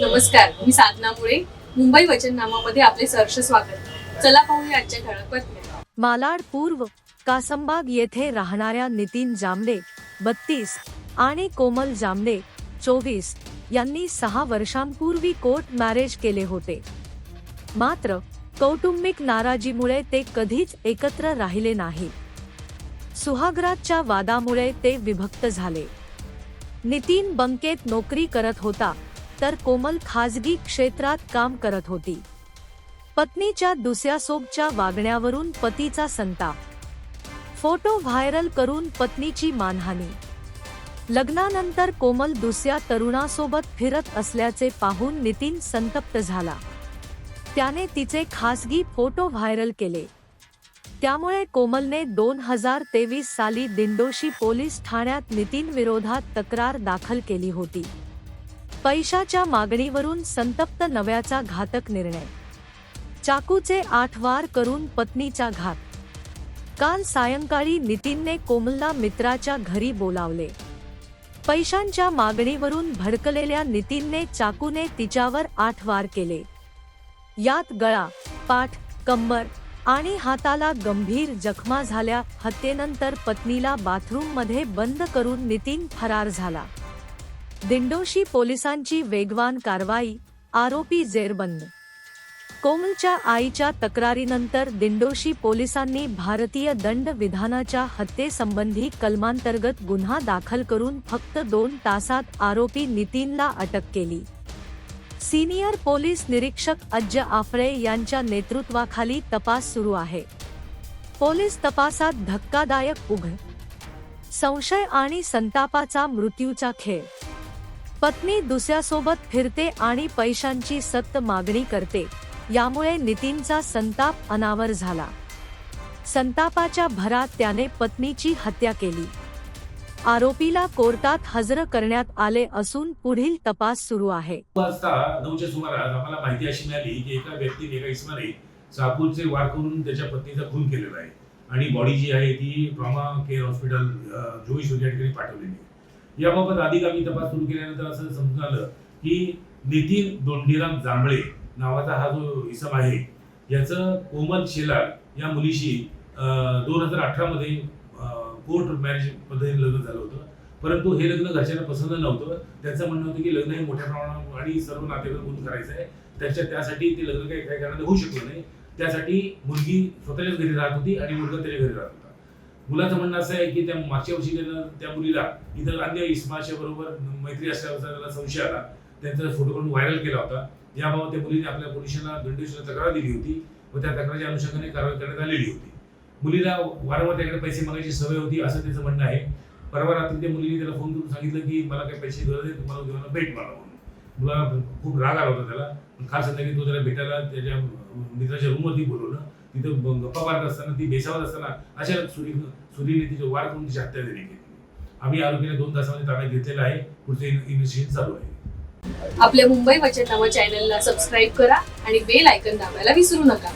नमस्कार मी साधना मुळे. मुंबई वचननामामध्ये आपले सहर्ष स्वागत. चला पाहूया आजच्या ठळक बातम्या. मालाड पूर्व कासंबाग येथे राहणाऱ्या नितीन जांभळे बत्तीस आणि कोमल जांभळे चोवीस यांनी सहा वर्षांपूर्वी कोर्ट मॅरेज केले होते. मात्र कौटुंबिक नाराजीमुळे ते कधीच एकत्र राहिले नाही. सुहाग्राजच्या वादामुळे ते विभक्त झाले. नितीन बंकेत नोकरी करत होता तर कोमल खाजगी क्षेत्रात काम करत होती. पत्नीच्या दुसऱ्यासोबच्या वागण्यावरून पतीचा संताप. फोटो व्हायरल करून पत्नीची मानहानी. लग्नानंतर कोमल दुसऱ्या तरुणासोबत फिरत असल्याचे पाहून नितीन संतप्त झाला. त्याने तिचे खासगी फोटो व्हायरल केले. त्यामुळे कोमलने दोन हजार तेवीस साली दिंडोशी पोलीस ठाण्यात नितीन विरोधात तक्रार दाखल केली होती. पैशाच्या मागणीवरून संतप्त नव्याचा घातक निर्णय. चाकूचे आठ वार करून पत्नीचा घात. काल सायंकाळी नितीनने कोमलला मित्राच्या घरी बोलावले. पैशांच्या मागणीवरून भडकलेल्या नितीनने चाकूने तिच्यावर आठ वार केले. यात गळा पाठ कंबर आणि हाताला गंभीर जखमा झाल्या. हत्येनंतर पत्नीला बाथरूममध्ये बंद करून नितीन फरार झाला. दिंडोशी पोलिसांची वेगवान कारवाई आरोपी जेरबंद. कोमलच्या आईच्या तक्रारीनंतर दिंडोशी पोलिसांनी भारतीय दंड विधानाच्या हत्येसंबंधी कलमांतर्गत गुन्हा दाखल करून फक्त दोन तासात आरोपी नितीनला अटक केली. सिनियर पोलीस निरीक्षक अज्ज आफळे यांच्या नेतृत्वाखाली तपास सुरू आहे. पोलीस तपासात धक्कादायक उघड संशय आणि संतापाचा मृत्यूचा खेळ. पत्नी दुसऱ्यासोबत फिरते आणि पैशांची सक्त मागणी करते. यामुळे नितीनचा संताप अनावर झाला. संतापाच्या भरात त्याने पत्नीची हत्या केली. आरोपीला कोर्टात हजर करण्यात आले असून पुढील तपास सुरू आहे. नऊच्या सुमारास आम्हाला माहिती अशी मिळाली की एका व्यक्तीने एका इसमाने चाकूचे वार करून त्याच्या पत्नीचा खून केलेला आहे. आणि बॉडी जी आहे ती ट्रॉमा केअर हॉस्पिटल जोईश या ठिकाणी पाठवलेली आहे. याबाबत अधिक आम्ही तपास सुरू केल्यानंतर असं समजून आलं की नितीन दोंडीराम जांभळे नावाचा हा जो इसम आहे याचं कोमल शेलार या मुलीशी दोन हजार अठरामध्ये कोर्ट मॅरेज पद्धतीने लग्न झालं होतं. परंतु हे लग्न घरच्यांना पसंत नव्हतं. त्यांचं म्हणणं होतं की लग्न हे मोठ्या प्रमाणावर आणि सर्व नातेवाईक गुंत करायचं आहे. त्याच्या त्यासाठी ते लग्न काही काही कारणाने होऊ शकलं नाही. त्यासाठी मुलगी स्वतःच्याच घरी राहत होती आणि मुलगा त्याच्या घरी राहत होता. मुलाचं म्हणणं असं आहे की त्या मागच्या वर्षी त्यानं त्या मुलीला इतर अन्य इस्माच्या बरोबर मैत्री असल्याचा त्याला संशय आला. त्यांचा फोटो करून व्हायरल केला होता. याबाबत त्या मुलीने आपल्या पोलिसांना दंडेश्वरला तक्रार दिली होती व त्या तक्रारच्या अनुषंगाने कारवाई करण्यात आलेली होती. मुलीला वारंवार त्याकडे पैसे मागायची सवय होती असं त्याचं म्हणणं आहे. परवा रात्री त्या मुलीने त्याला फोन करून सांगितलं की मला काही पैसे गरज आहे तुम्हाला घेऊन भेट मारा म्हणून. मुलाला खूप राग आला होता त्याला. पण खास संध्याकाळी तो त्याला भेटायला त्याच्या मित्राच्या रूमवरती बोलवलं. तिथं गप्पा मारत असताना ती बेसावत असताना अशा सुरी सुरीने तिचे वार करून तिची हत्या केली आम्ही आरोपीला दोन तासामध्ये ताब्यात घेतलेला आहे. पुढचे इन्व्हेस्टिगेशन चालू आहे. आपल्या मुंबई वचननामा चॅनलला सबस्क्राईब करा आणि बेल आयकन दाबायला विसरू नका.